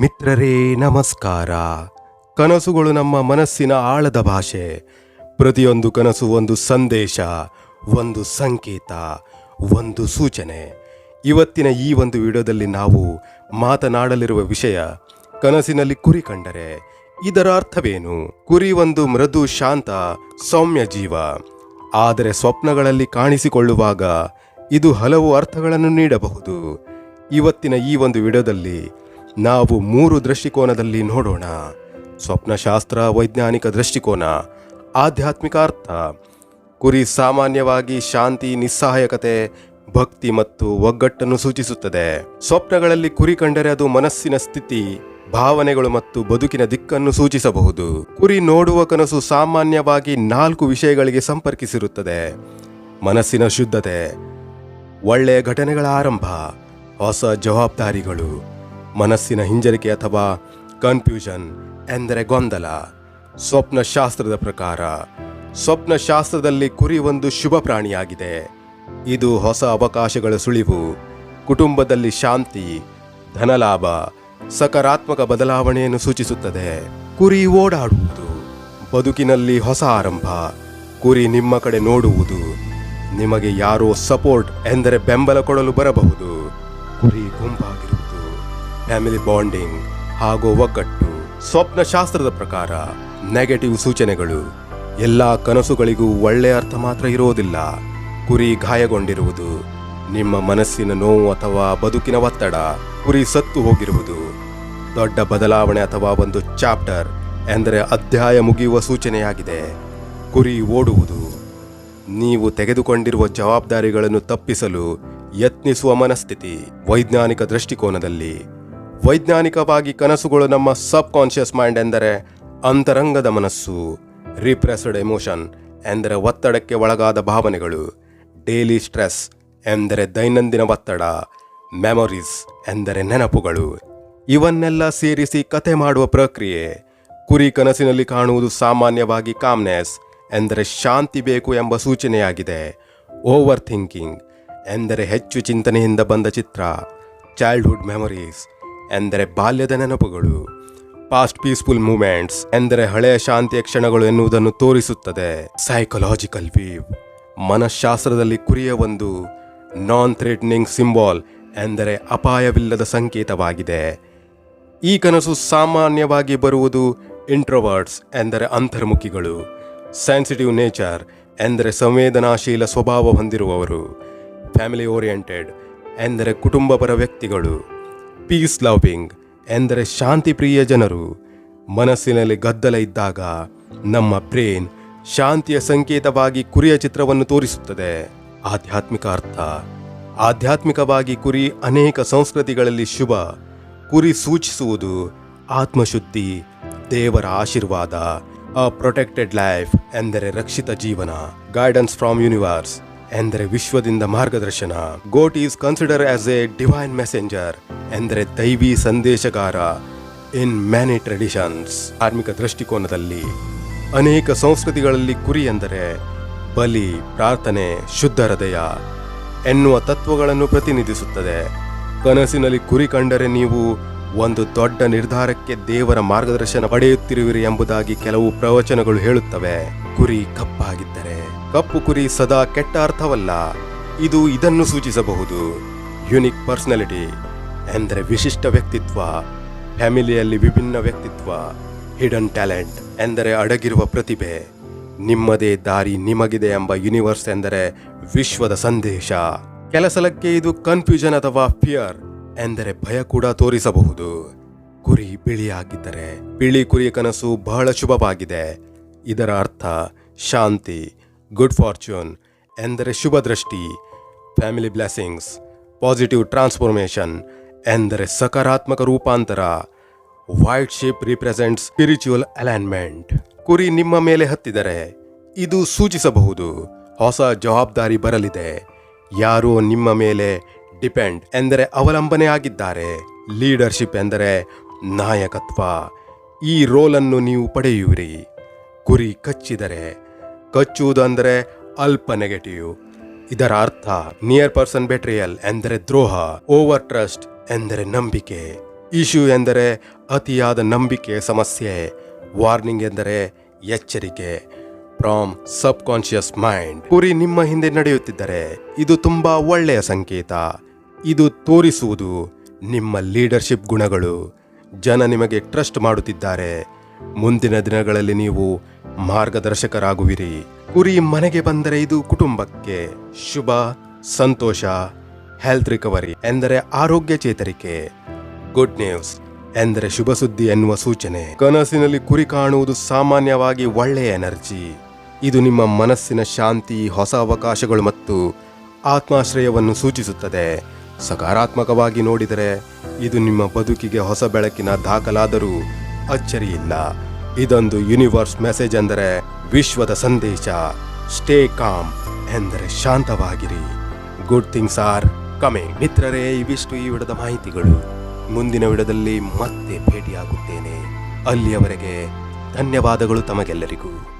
ಮಿತ್ರರೇ, ನಮಸ್ಕಾರ. ಕನಸುಗಳು ನಮ್ಮ ಮನಸ್ಸಿನ ಆಳದ ಭಾಷೆ. ಪ್ರತಿಯೊಂದು ಕನಸು ಒಂದು ಸಂದೇಶ, ಒಂದು ಸಂಕೇತ, ಒಂದು ಸೂಚನೆ. ಇವತ್ತಿನ ಈ ಒಂದು ವಿಡಿಯೋದಲ್ಲಿ ನಾವು ಮಾತನಾಡಲಿರುವ ವಿಷಯ, ಕನಸಿನಲ್ಲಿ ಕುರಿ ಕಂಡರೆ, ಇದರ ಅರ್ಥವೇನು? ಕುರಿ ಒಂದು ಮೃದು, ಶಾಂತ, ಸೌಮ್ಯ ಜೀವ. ಆದರೆ ಸ್ವಪ್ನಗಳಲ್ಲಿ ಕಾಣಿಸಿಕೊಳ್ಳುವಾಗ ಇದು ಹಲವು ಅರ್ಥಗಳನ್ನು ನೀಡಬಹುದು. ಇವತ್ತಿನ ಈ ಒಂದು ವಿಡಿಯೋದಲ್ಲಿ ನಾವು ಮೂರು ದೃಷ್ಟಿಕೋನದಲ್ಲಿ ನೋಡೋಣ. ಸ್ವಪ್ನಶಾಸ್ತ್ರ, ವೈಜ್ಞಾನಿಕ ದೃಷ್ಟಿಕೋನ ಆಧ್ಯಾತ್ಮಿಕ ಅರ್ಥ ಕುರಿ ಸಾಮಾನ್ಯವಾಗಿ ಶಾಂತಿ, ನಿಸ್ಸಹಾಯಕತೆ, ಭಕ್ತಿ ಮತ್ತು ಒಗ್ಗಟ್ಟನ್ನು ಸೂಚಿಸುತ್ತದೆ. ಸ್ವಪ್ನಗಳಲ್ಲಿ ಕುರಿ ಕಂಡರೆ ಅದು ಮನಸ್ಸಿನ ಸ್ಥಿತಿ, ಭಾವನೆಗಳು ಮತ್ತು ಬದುಕಿನ ದಿಕ್ಕನ್ನು ಸೂಚಿಸಬಹುದು. ಕುರಿ ನೋಡುವ ಕನಸು ಸಾಮಾನ್ಯವಾಗಿ ನಾಲ್ಕು ವಿಷಯಗಳಿಗೆ ಸಂಪರ್ಕಿಸಿರುತ್ತದೆ. ಮನಸ್ಸಿನ ಶುದ್ಧತೆ, ಒಳ್ಳೆಯ ಘಟನೆಗಳ ಆರಂಭ, ಹೊಸ ಜವಾಬ್ದಾರಿಗಳು ಮನಸ್ಸಿನ ಹಿಂಜರಿಕೆ ಅಥವಾ ಕನ್ಫ್ಯೂಷನ್ ಎಂದರೆ ಗೊಂದಲ. ಸ್ವಪ್ನಶಾಸ್ತ್ರದ ಪ್ರಕಾರ, ಸ್ವಪ್ನಶಾಸ್ತ್ರದಲ್ಲಿ ಕುರಿ ಒಂದು ಶುಭ ಪ್ರಾಣಿಯಾಗಿದೆ. ಇದು ಹೊಸ ಅವಕಾಶಗಳ ಸುಳಿವು, ಕುಟುಂಬದಲ್ಲಿ ಶಾಂತಿ, ಧನಲಾಭ, ಸಕಾರಾತ್ಮಕ ಬದಲಾವಣೆಯನ್ನು ಸೂಚಿಸುತ್ತದೆ. ಕುರಿ ಓಡಾಡುವುದು, ಬದುಕಿನಲ್ಲಿ ಹೊಸ ಆರಂಭ, ಕುರಿ ನಿಮ್ಮ ಕಡೆ ನೋಡುವುದು, ನಿಮಗೆ ಯಾರೋ ಸಪೋರ್ಟ್ ಎಂದರೆ ಬೆಂಬಲ ಕೊಡಲು ಬರಬಹುದು. ಕುರಿ ಗುಂಪಾಗಿರುವುದು. ಫ್ಯಾಮಿಲಿ ಬಾಂಡಿಂಗ್ ಹಾಗೂ ಒಗ್ಗಟ್ಟು ಸ್ವಪ್ನಶಾಸ್ತ್ರದ ಪ್ರಕಾರ ನೆಗೆಟಿವ್ ಸೂಚನೆಗಳು. ಎಲ್ಲ ಕನಸುಗಳಿಗೂ ಒಳ್ಳೆಯ ಅರ್ಥ ಮಾತ್ರ ಇರೋದಿಲ್ಲ. ಕುರಿ ಗಾಯಗೊಂಡಿರುವುದು, ನಿಮ್ಮ ಮನಸ್ಸಿನ ನೋವು ಅಥವಾ ಬದುಕಿನ ಒತ್ತಡ, ಕುರಿ ಸತ್ತು ಹೋಗಿರುವುದು. ದೊಡ್ಡ ಬದಲಾವಣೆ ಅಥವಾ ಒಂದು ಚಾಪ್ಟರ್ ಎಂದರೆ ಅಧ್ಯಾಯ ಮುಗಿಯುವ ಸೂಚನೆಯಾಗಿದೆ. ಕುರಿ ಓಡುವುದು, ನೀವು ತೆಗೆದುಕೊಂಡಿರುವ ಜವಾಬ್ದಾರಿಗಳನ್ನು ತಪ್ಪಿಸಲು ಯತ್ನಿಸುವ ಮನಸ್ಥಿತಿ ವೈಜ್ಞಾನಿಕ ದೃಷ್ಟಿಕೋನದಲ್ಲಿ ವೈಜ್ಞಾನಿಕವಾಗಿ ಕನಸುಗಳು ನಮ್ಮ ಸಬ್ ಕಾನ್ಷಿಯಸ್ ಮೈಂಡ್ ಎಂದರೆ ಅಂತರಂಗದ ಮನಸ್ಸು ರಿಪ್ರೆಸ್ಡ್ ಎಮೋಷನ್ ಎಂದರೆ ಒತ್ತಡಕ್ಕೆ ಒಳಗಾದ ಭಾವನೆಗಳು ಡೈಲಿ ಸ್ಟ್ರೆಸ್ ಎಂದರೆ ದೈನಂದಿನ ಒತ್ತಡ ಮೆಮೊರೀಸ್ ಎಂದರೆ ನೆನಪುಗಳು. ಇವನ್ನೆಲ್ಲ ಸೇರಿಸಿ ಕತೆ ಮಾಡುವ ಪ್ರಕ್ರಿಯೆ, ಕುರಿ ಕನಸಿನಲ್ಲಿ ಕಾಣುವುದು ಸಾಮಾನ್ಯವಾಗಿ ಕಾಮ್ನೆಸ್ ಎಂದರೆ ಶಾಂತಿ ಬೇಕು ಎಂಬ ಸೂಚನೆಯಾಗಿದೆ. ಓವರ್ ಥಿಂಕಿಂಗ್ ಎಂದರೆ ಹೆಚ್ಚು ಚಿಂತನೆಯಿಂದ ಬಂದ ಚಿತ್ರ ಚೈಲ್ಡ್ಹುಡ್ ಮೆಮೊರೀಸ್ ಎಂದರೆ ಬಾಲ್ಯದ ನೆನಪುಗಳು. ಪಾಸ್ಟ್ ಪೀಸ್ಫುಲ್ ಮೂಮೆಂಟ್ಸ್ ಎಂದರೆ ಹಳೆಯ ಶಾಂತಿಯ ಕ್ಷಣಗಳು ಎನ್ನುವುದನ್ನು ತೋರಿಸುತ್ತದೆ. ಸೈಕಲಾಜಿಕಲ್ ವೀವ್ ಮನಃಶಾಸ್ತ್ರದಲ್ಲಿ ಕುರಿಯ ಒಂದು ನಾನ್ ಥ್ರೆಟ್ನಿಂಗ್ ಸಿಂಬಾಲ್ ಎಂದರೆ ಅಪಾಯವಿಲ್ಲದ ಸಂಕೇತವಾಗಿದೆ. ಈ ಕನಸು ಸಾಮಾನ್ಯವಾಗಿ ಬರುವುದು ಇಂಟ್ರೋವರ್ಟ್ಸ್ ಎಂದರೆ ಅಂತರ್ಮುಖಿಗಳು. ಸೆನ್ಸಿಟಿವ್ ನೇಚರ್ ಎಂದರೆ ಸಂವೇದನಾಶೀಲ ಸ್ವಭಾವ ಹೊಂದಿರುವವರು. ಫ್ಯಾಮಿಲಿ ಓರಿಯೆಂಟೆಡ್ ಎಂದರೆ ಕುಟುಂಬಪರ ವ್ಯಕ್ತಿಗಳು. ಪೀಸ್ ಲವಿಂಗ್ ಎಂದರೆ ಶಾಂತಿ ಪ್ರಿಯ ಜನರು, ಮನಸ್ಸಿನಲ್ಲಿ ಗದ್ದಲ ಇದ್ದಾಗ ನಮ್ಮ ಬ್ರೇನ್ ಶಾಂತಿಯ ಸಂಕೇತವಾಗಿ ಕುರಿಯ ಚಿತ್ರವನ್ನು ತೋರಿಸುತ್ತದೆ. ಆಧ್ಯಾತ್ಮಿಕ ಅರ್ಥ. ಆಧ್ಯಾತ್ಮಿಕವಾಗಿ ಕುರಿ ಅನೇಕ ಸಂಸ್ಕೃತಿಗಳಲ್ಲಿ ಶುಭ. ಕುರಿ ಸೂಚಿಸುವುದು ಆತ್ಮಶುದ್ಧಿ, ದೇವರ ಆಶೀರ್ವಾದ ಅ ಪ್ರೊಟೆಕ್ಟೆಡ್ ಲೈಫ್ ಎಂದರೆ ರಕ್ಷಿತ ಜೀವನ. ಗೈಡೆನ್ಸ್ ಫ್ರಾಮ್ ಯೂನಿವರ್ಸ್ ಎಂದರೆ ವಿಶ್ವದಿಂದ ಮಾರ್ಗದರ್ಶನ. Goat is consider as a divine messenger, ಎಂದರೆ ದೈವಿ ಸಂದೇಶಗಾರ ಇನ್ ಮ್ಯಾನಿ ಟ್ರೆಡಿಷನ್ಸ್. ಧಾರ್ಮಿಕ ದೃಷ್ಟಿಕೋನದಲ್ಲಿ ಅನೇಕ ಸಂಸ್ಕೃತಿಗಳಲ್ಲಿ ಕುರಿ ಎಂದರೆ ಬಲಿ, ಪ್ರಾರ್ಥನೆ, ಶುದ್ಧ ಹೃದಯ ಎನ್ನುವ ತತ್ವಗಳನ್ನು ಪ್ರತಿನಿಧಿಸುತ್ತದೆ. ಕನಸಿನಲ್ಲಿ ಕುರಿ ಕಂಡರೆ ನೀವು ಒಂದು ದೊಡ್ಡ ನಿರ್ಧಾರಕ್ಕೆ ದೇವರ ಮಾರ್ಗದರ್ಶನ ಪಡೆಯುತ್ತಿರುವಿರಿ ಎಂಬುದಾಗಿ ಕೆಲವು ಪ್ರವಚನಗಳು ಹೇಳುತ್ತವೆ. ಕುರಿ ಕಪ್ಪಾಗಿದ್ದರೆ ಕಪ್ಪು ಕುರಿ ಸದಾ ಕೆಟ್ಟ ಅರ್ಥವಲ್ಲ ಇದು ಇದನ್ನು ಸೂಚಿಸಬಹುದು. ಯುನಿಕ್ ಪರ್ಸನಾಲಿಟಿ ಎಂದರೆ ವಿಶಿಷ್ಟ ವ್ಯಕ್ತಿತ್ವ, ಫ್ಯಾಮಿಲಿಯಲ್ಲಿ ವಿಭಿನ್ನ ವ್ಯಕ್ತಿತ್ವ, ಹಿಡನ್ ಟ್ಯಾಲೆಂಟ್ ಎಂದರೆ ಅಡಗಿರುವ ಪ್ರತಿಭೆ, ನಿಮ್ಮದೇ ದಾರಿ ನಿಮಗಿದೆ ಎಂಬ ಯೂನಿವರ್ಸ್ ಎಂದರೆ ವಿಶ್ವದ ಸಂದೇಶ. ಕೆಲಸಲಕ್ಕೆ ಇದು ಕನ್ಫ್ಯೂಷನ್ ಅಥವಾ ಫಿಯರ್ ಎಂದರೆ ಭಯ ಕೂಡ ತೋರಿಸಬಹುದು. ಕುರಿ ಬಿಳಿಯಾಗಿದ್ದರೆ, ಬಿಳಿ ಕುರಿಯ ಕನಸು ಬಹಳ ಶುಭವಾಗಿದೆ. ಇದರ ಅರ್ಥ ಶಾಂತಿ ಗುಡ್ ಫಾರ್ಚ್ಯೂನ್ ಎಂದರೆ ಶುಭ ದೃಷ್ಟಿ ಫ್ಯಾಮಿಲಿ ಬ್ಲೆಸ್ಸಿಂಗ್ಸ್ ಪಾಸಿಟಿವ್ ಟ್ರಾನ್ಸ್ಫಾರ್ಮೇಷನ್ ಎಂದರೆ ಸಕಾರಾತ್ಮಕ ರೂಪಾಂತರ. White shape represent spiritual alignment ಕುರಿ ನಿಮ್ಮ ಮೇಲೆ ಹತ್ತಿದರೆ, ಇದು ಸೂಚಿಸಬಹುದು. ಹೊಸ ಜವಾಬ್ದಾರಿ ಬರಲಿದೆ. ಯಾರೋ ನಿಮ್ಮ ಮೇಲೆ ಡಿಪೆಂಡ್ ಎಂದರೆ ಅವಲಂಬನೆ ಆಗಿದ್ದಾರೆ. ಲೀಡರ್ಶಿಪ್ ಎಂದರೆ ನಾಯಕತ್ವ. ಈ ರೋಲನ್ನು ನೀವು ಪಡೆಯುವಿರಿ. ಕುರಿ ಕಚ್ಚಿದರೆ ಕಚ್ಚುವುದು ಅಂದರೆ ಅಲ್ಪ ನೆಗೆಟಿವ್. ಇದರ ಅರ್ಥ ನಿಯರ್ ಪರ್ಸನ್ ಬೆಟ್ರಿಯಲ್ ಎಂದರೆ ದ್ರೋಹ ಓವರ್ ಟ್ರಸ್ಟ್ ಎಂದರೆ ನಂಬಿಕೆ. ಇಶ್ಯೂ ಎಂದರೆ ಅತಿಯಾದ ನಂಬಿಕೆ ಸಮಸ್ಯೆ. ವಾರ್ನಿಂಗ್ ಎಂದರೆ ಎಚ್ಚರಿಕೆ. ಫ್ರಾಮ್ ಸಬ್ ಕಾನ್ಶಿಯಸ್ ಮೈಂಡ್ ಕುರಿ ನಿಮ್ಮ ಹಿಂದೆ ನಡೆಯುತ್ತಿದ್ದರೆ, ಇದು ತುಂಬಾ ಒಳ್ಳೆಯ ಸಂಕೇತ. ಇದು ತೋರಿಸುವುದು ನಿಮ್ಮ ಲೀಡರ್ಶಿಪ್ ಗುಣಗಳು. ಜನ ನಿಮಗೆ ಟ್ರಸ್ಟ್ ಮಾಡುತ್ತಿದ್ದಾರೆ. ಮುಂದಿನ ದಿನಗಳಲ್ಲಿ ನೀವು ಮಾರ್ಗದರ್ಶಕರಾಗುವಿರಿ. ಕುರಿ ಮನೆಗೆ ಬಂದರೆ ಇದು ಕುಟುಂಬಕ್ಕೆ ಶುಭ, ಸಂತೋಷ ಹೆಲ್ತ್ ರಿಕವರಿ ಎಂದರೆ ಆರೋಗ್ಯ ಚೇತರಿಕೆ. ಗುಡ್ ನ್ಯೂಸ್ ಎಂದರೆ ಶುಭ ಸುದ್ದಿ ಎನ್ನುವ ಸೂಚನೆ. ಕನಸಿನಲ್ಲಿ ಕುರಿ ಕಾಣುವುದು ಸಾಮಾನ್ಯವಾಗಿ ಒಳ್ಳೆಯ ಎನರ್ಜಿ. ಇದು ನಿಮ್ಮ ಮನಸ್ಸಿನ ಶಾಂತಿ, ಹೊಸ ಅವಕಾಶಗಳು ಮತ್ತು ಆತ್ಮಾಶ್ರಯವನ್ನು ಸೂಚಿಸುತ್ತದೆ. ಸಕಾರಾತ್ಮಕವಾಗಿ ನೋಡಿದರೆ ಇದು ನಿಮ್ಮ ಬದುಕಿಗೆ ಹೊಸ ಬೆಳಕಿನ ದಾಖಲಾದರೂ ಅಚ್ಚರಿಯಿಲ್ಲ. ಇದೊಂದು ಯೂನಿವರ್ಸ್ ಮೆಸೇಜ್ ಅಂದರೆ ವಿಶ್ವದ ಸಂದೇಶ. ಸ್ಟೇ ಕಾಮ್ ಎಂದರೆ ಶಾಂತವಾಗಿರಿ. ಗುಡ್ ಥಿಂಗ್ಸ್ ಆರ್ ಕಮಿಂಗ್ ಮಿತ್ರರೇ, ಇವಿಷ್ಟು ಈ ವಿಡದ ಮಾಹಿತಿಗಳು. ಮುಂದಿನ ವಿಡದಲ್ಲಿ ಮತ್ತೆ ಭೇಟಿಯಾಗುತ್ತೇನೆ. ಅಲ್ಲಿಯವರೆಗೆ ಧನ್ಯವಾದಗಳು ತಮಗೆಲ್ಲರಿಗೂ.